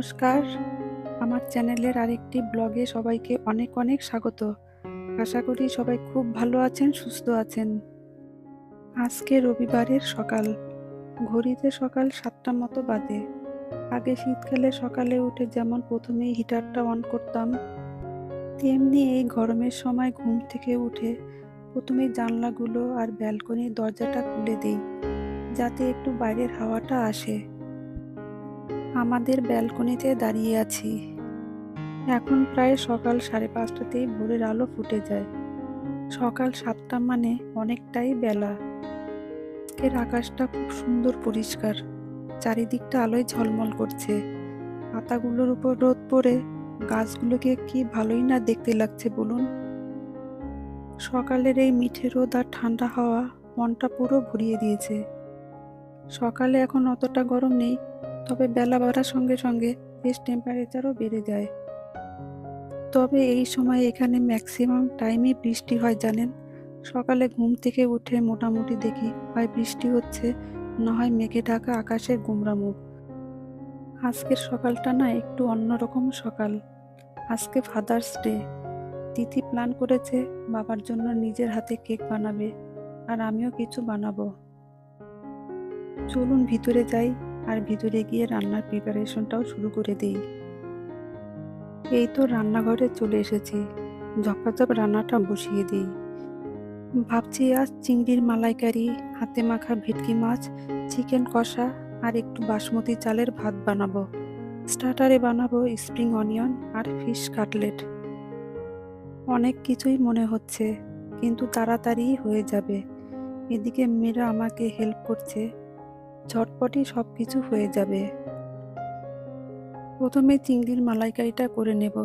নমস্কার। আমার চ্যানেলের আরেকটি ব্লগে সবাইকে অনেক অনেক স্বাগত। আশা করি সবাই খুব ভালো আছেন, সুস্থ আছেন। আজকে রবিবারের সকাল। ঘড়িতে সকাল সাতটা মতো বাজে। আগে শীতকালে সকালে উঠে যেমন প্রথমেই হিটারটা অন করতাম, তেমনি এই গরমের সময় ঘুম থেকে উঠে প্রথমে জানলাগুলো আর ব্যালকনির দরজাটা খুলে দিই, যাতে একটু বাইরের হাওয়াটা আসে। আমাদের ব্যালকনিতে দাঁড়িয়ে আছি। এখন প্রায় সকাল সাড়ে পাঁচটাতেই ভোরের আলো ফুটে যায়। সকাল সাতটা মানে অনেকটাই বেলা। এর আকাশটা খুব সুন্দর পরিষ্কার। চারিদিকটা আলোয় ঝলমল করছে। পাতাগুলোর উপর রোদ পড়ে গাছগুলোকে কি ভালোই না দেখতে লাগছে বলুন? সকালের এই মিঠে রোদ আর ঠান্ডা হাওয়া মনটা পুরো ভরিয়ে দিয়েছে। সকালে এখন অতটা গরম নেই। তবে বেলা বাড়ার সঙ্গে সঙ্গে বেশ টেম্পারেচারও বেড়ে যায়। তবে এই সময় এখানে ম্যাক্সিমাম টাইমে বৃষ্টি হয়, জানেন? সকালে ঘুম থেকে উঠে মোটামুটি দেখি হয় বৃষ্টি হচ্ছে, না হয় মেঘে ঢাকা আকাশের গুমরা মুখ। আজকের সকালটা না একটু অন্যরকম সকাল। আজকে ফাদার্স ডে তিথি প্ল্যান করেছে, বাবার জন্য নিজের হাতে কেক বানাবে, আর আমিও কিছু বানাবো। চলুন ভিতরে যাই। আর ভিতরে গিয়ে রান্নার প্রিপারেশনটাও শুরু করে দিই। এই তো রান্নাঘরে চলে এসেছি। ঝপাঝপ রান্নাটা বসিয়ে দিই। ভাবছি আজ চিংড়ির মালাইকারি, হাতে মাখা ভেটকি মাছ চিকেন কষা আর একটু বাসমতি চালের ভাত বানাবো। স্টার্টারে বানাবো স্প্রিং অনিয়ন আর ফিশ কাটলেট অনেক কিছুই মনে হচ্ছে, কিন্তু তাড়াতাড়ি হয়ে যাবে। এদিকে মেয়েরা আমাকে হেল্প করছে। ঝটপটই সব কিছু হয়ে যাবে। প্রথমে চিংড়ির মালাইকারিটা করে নেব,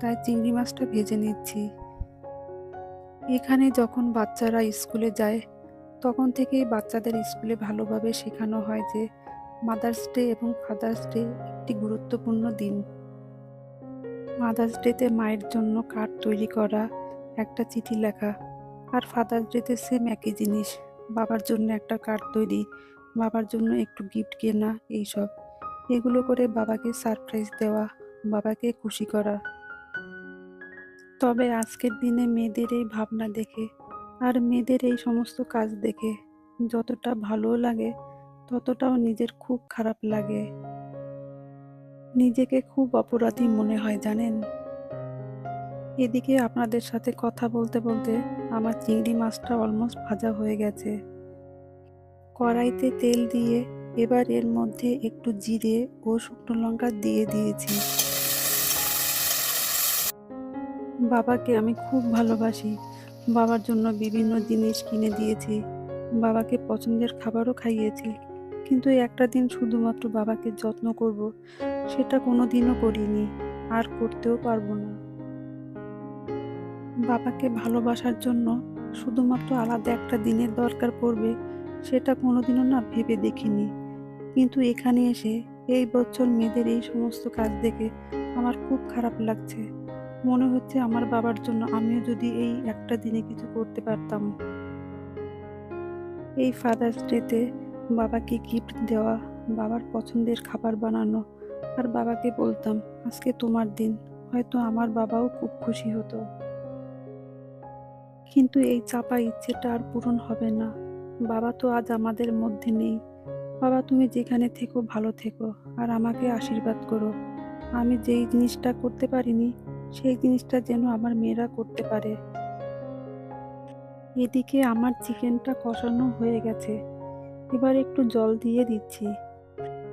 তাই চিংড়ি মাছটা ভেজে নিচ্ছি। এখানে যখন বাচ্চারা স্কুলে যায়, তখন থেকেই বাচ্চাদের স্কুলে ভালোভাবে শেখানো হয় যে মাদার্স ডে এবং ফাদার্স ডে একটি গুরুত্বপূর্ণ দিন। মাদার্স ডেতে মায়ের জন্য কার্ড তৈরি করা, একটা চিঠি লেখা আর ফাদার্স ডেতে সেম একই জিনিস, বাবার জন্য একটা কার্ড তৈরি বাবার জন্য একটু গিফট কেনা, এইসব। এগুলো করে বাবাকে সারপ্রাইজ দেওয়া, বাবাকে খুশি করা। তবে আজকের দিনে মেয়েদের এই ভাবনা দেখে আর মেয়েদের এই সমস্ত কাজ দেখে যতটা ভালো লাগে, ততটাও নিজের খুব খারাপ লাগে। নিজেকে খুব অপরাধী মনে হয়, জানেন? এদিকে আপনাদের সাথে কথা বলতে বলতে আমার চিংড়ি মাছটা অলমোস্ট ভাজা হয়ে গেছে। কড়াইতে তেল দিয়ে এবার এর মধ্যে একটু জিরে ও শুকনো লঙ্কা দিয়ে দিয়েছি। বাবাকে আমি খুব ভালোবাসি। বাবার জন্য বিভিন্ন জিনিস কিনে দিয়েছি। বাবাকে পছন্দের খাবারও খাইয়েছি। কিন্তু একটা দিন শুধুমাত্র বাবাকে যত্ন করব, সেটা কোনো দিনও করিনি। আর করতেও পারব না। বাবাকে ভালোবাসার জন্য শুধুমাত্র আলাদা একটা দিনের দরকার পড়বে সেটা কোনোদিনও না ভেবে দেখিনি। কিন্তু এখানে এসে এই বছর মেয়েদের এই সমস্ত কাজ দেখে আমার খুব খারাপ লাগছে। মনে হচ্ছে আমার বাবার জন্য আমিও যদি এই একটা দিনে কিছু করতে পারতাম। এই ফাদার্স ডেতে বাবাকে গিফট দেওয়া, বাবার পছন্দের খাবার বানানো আর বাবাকে বলতাম, আজকে তোমার দিন। হয়তো আমার বাবাও খুব খুশি হতো। কিন্তু এই চাপা ইচ্ছেটা আর পূরণ হবে না। বাবা তো আজ আমাদের মধ্যে নেই। বাবা, তুমি যেখানে থেকো, ভালো থেকো আর আমাকে আশীর্বাদ করো। আমি যেই জিনিসটা করতে পারিনি, সেই জিনিসটা যেন আমার মেয়েরা করতে পারে। এদিকে আমার চিকেনটা কষানো হয়ে গেছে। এবার একটু জল দিয়ে দিচ্ছি।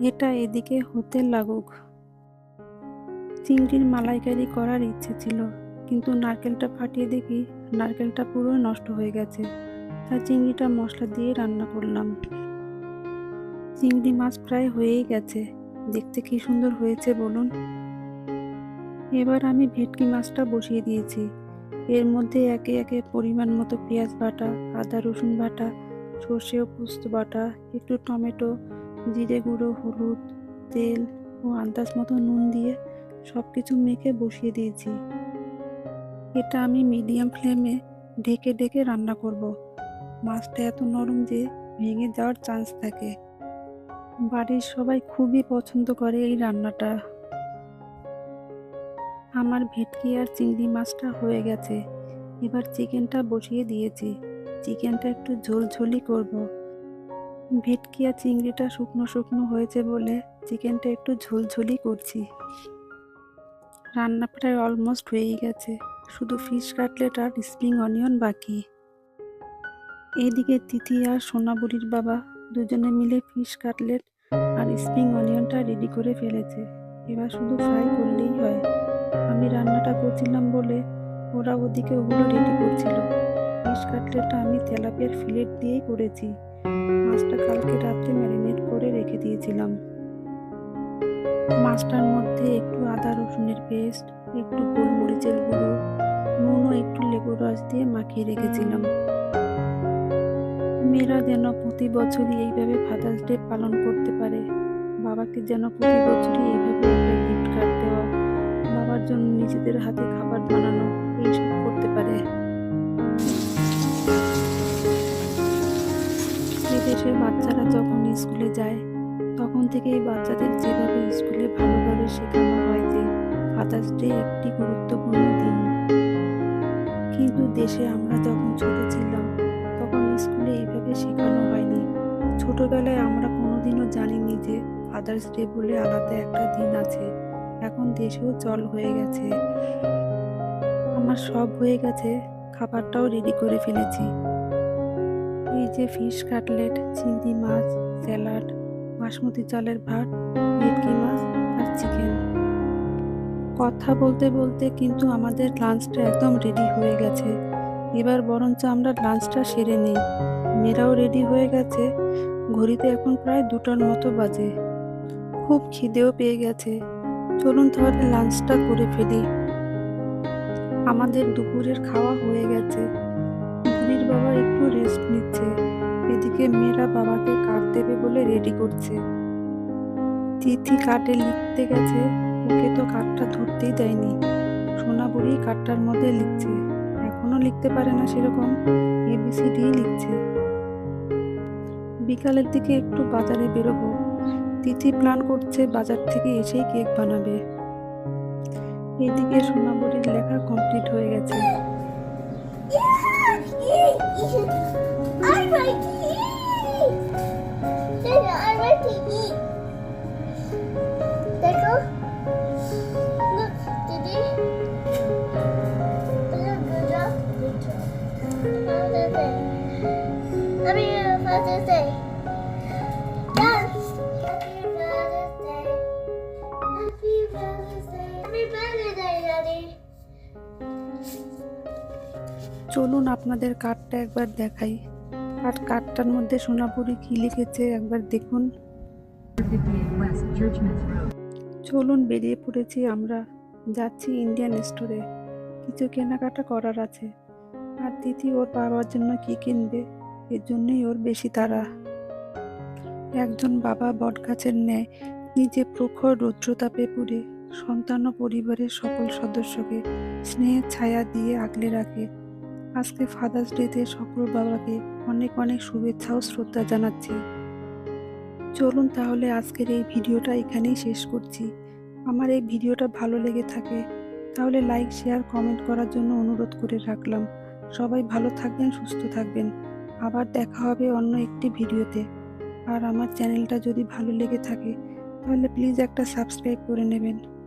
এটা এদিকে হতে লাগুক। চিংড়ির মালাইকারি করার ইচ্ছে ছিল, কিন্তু নারকেলটা ফাটিয়ে দেখি নারকেলটা পুরো নষ্ট হয়ে গেছে। তাই চিংড়িটা মশলা দিয়ে রান্না করলাম। চিংড়ি মাছ প্রায় হয়েই গেছে। দেখতে কি সুন্দর হয়েছে বলুন? এবার আমি ভেটকি মাছটা বসিয়ে দিয়েছি। এর মধ্যে একে একে পরিমাণ মতো পেঁয়াজ বাটা, আদা রসুন বাটা, সর্ষে ও পোস্ত বাটা, একটু টমেটো, জিরে গুঁড়ো, হলুদ, তেল ও আন্দাজ মতো নুন দিয়ে সব কিছু মেখে বসিয়ে দিয়েছি। এটা আমি মিডিয়াম ফ্লেমে ঢেকে ঢেকে রান্না করব। মাছটা এত নরম যে ভেঙে যাওয়ার চান্স থাকে। বাড়ির সবাই খুবই পছন্দ করে এই রান্নাটা। আমার ভেটকি আর চিংড়ি মাছটা হয়ে গেছে। এবার চিকেনটা বসিয়ে দিয়েছি। চিকেনটা একটু ঝোলঝোলি করব। ভেটকি আর চিংড়িটা শুকনো শুকনো হয়েছে বলে চিকেনটা একটু ঝোলঝোলি করছি। রান্না প্রায় অলমোস্ট হয়েই গেছে। শুধু ফিশ কাটলেট আর স্প্রিং অনিয়ন বাকি। এইদিকে তিথি আর সোনাবুড়ির বাবা দুজনে মিলে ফিশ কাটলেট আর স্প্রিং অনিয়নটা রেডি করে ফেলেছে। এবার শুধু ফ্রাই করলেই হয়। আমি রান্নাটা করছিলাম বলে ওরা ওদিকে ওগুলো রেডি করছিল। ফিশ কাটলেটটা আমি তেলাপিয়ার ফিলেট দিয়েই করেছি। মাছটা কালকে রাত্রে ম্যারিনেট করে রেখে দিয়েছিলাম। মাছটার মধ্যে একটু আদা, রসুনের পেস্ট, একটু গোলমরিচের গুঁড়ো নুনও একটু লেবুর রস দিয়ে মাখিয়ে রেখেছিলাম। মেয়েরা যেন প্রতি বছরই এইভাবে ফাদার্স ডে পালন করতে পারে। বাবাকে যেন প্রতি বছরই এইভাবে একটা গিফট কার্ড দেওয়া, বাবার জন্য নিজেদের হাতে খাবার বানানো, এইসব করতে পারে। বিদেশের বাচ্চারা যখন স্কুলে যায়, তখন থেকেই বাচ্চাদের যেভাবে স্কুলে ভালোভাবে শেখানো হয় যে ফাদার্স ডে একটি গুরুত্বপূর্ণ দিন। কিন্তু দেশে আমরা যখন ছোট ছিলাম স্কুলে এইভাবে শেখানো হয়নি। ছোটবেলায় আমরা কোনোদিনও জানিনি যে ফাদার্স ডে বলে আলাদা একটা দিন আছে। এখন দেশেও চল হয়ে গেছে। আমার সব হয়ে গেছে, খাবারটাও রেডি করে ফেলেছি। এই যে ফিশ কাটলেট চিংড়ি মাছ স্যালাড বাসমতি চালের ভাত, ভেটকি মাছ আর চিকেন কথা বলতে বলতে কিন্তু আমাদের লাঞ্চটা একদম রেডি হয়ে গেছে। এবার বরঞ্চ আমরা লাঞ্চটা সেরে নেই। মেয়েরাও রেডি হয়ে গেছে। ঘড়িতে এখন প্রায় দুটার মতো বাজে। খুব খিদেও পেয়ে গেছে। চলুন তাহলে লাঞ্চটা করে ফেলি। আমাদের দুপুরের খাওয়া হয়ে গেছে। বুড়ির বাবা একটু রেস্ট নিচ্ছে। এদিকে মেয়েরা বাবাকে কার্ড দেবে বলে রেডি করছে। তিথি কার্ডে লিখতে গেছে। ওকে তো কার্ডটা ধরতেই দেয়নি। সোনা বুড়ি কার্ডটার মধ্যে লিখছে। লিখতে পারে না সেরকম এবিসিডি লিখছে বিকালের দিকে একটু বাজারে বেরোবো তিথি প্ল্যান করছে বাজার থেকে এসেই কেক বানাবে এদিকে সোনাবরীর লেখা কমপ্লিট হয়ে গেছে চলুন আপনাদের কার্ডটা একবার দেখাই। আর কার্ডটার মধ্যে সোনাপুরি কি লিখেছে একবার দেখুন। 58 West Churchman's Road. চলুন বেরিয়ে পড়েছি আমরা। যাচ্ছি ইন্ডিয়ান স্টোরে কিছু কেনাকাটা করার আছে। আর তিথি ওর বাবার জন্য কি কিনবে? এর জন্যই ওর বেশি তাড়া। একজন বাবা বটগাছের ন্যায় নিজে প্রখর রৌদ্রতাপে পুড়ে সন্তান ও পরিবারের সকল সদস্যকে স্নেহের ছায়া দিয়ে আগলে রাখে। আজকে ফাদার্স ডেতে সকল বাবাকে অনেক অনেক শুভেচ্ছা ও শ্রদ্ধা জানাচ্ছি। চলুন তাহলে আজকের এই ভিডিওটা এখানেই শেষ করছি। আমার এই ভিডিওটা ভালো লেগে থাকে, তাহলে লাইক শেয়ার কমেন্ট করার জন্য অনুরোধ করে রাখলাম। সবাই ভালো থাকবেন, সুস্থ থাকবেন। আবার দেখা হবে অন্য একটি ভিডিওতে। আর আমার চ্যানেলটা যদি ভালো লেগে থাকে, তাহলে প্লিজ একটা সাবস্ক্রাইব করে নেবেন।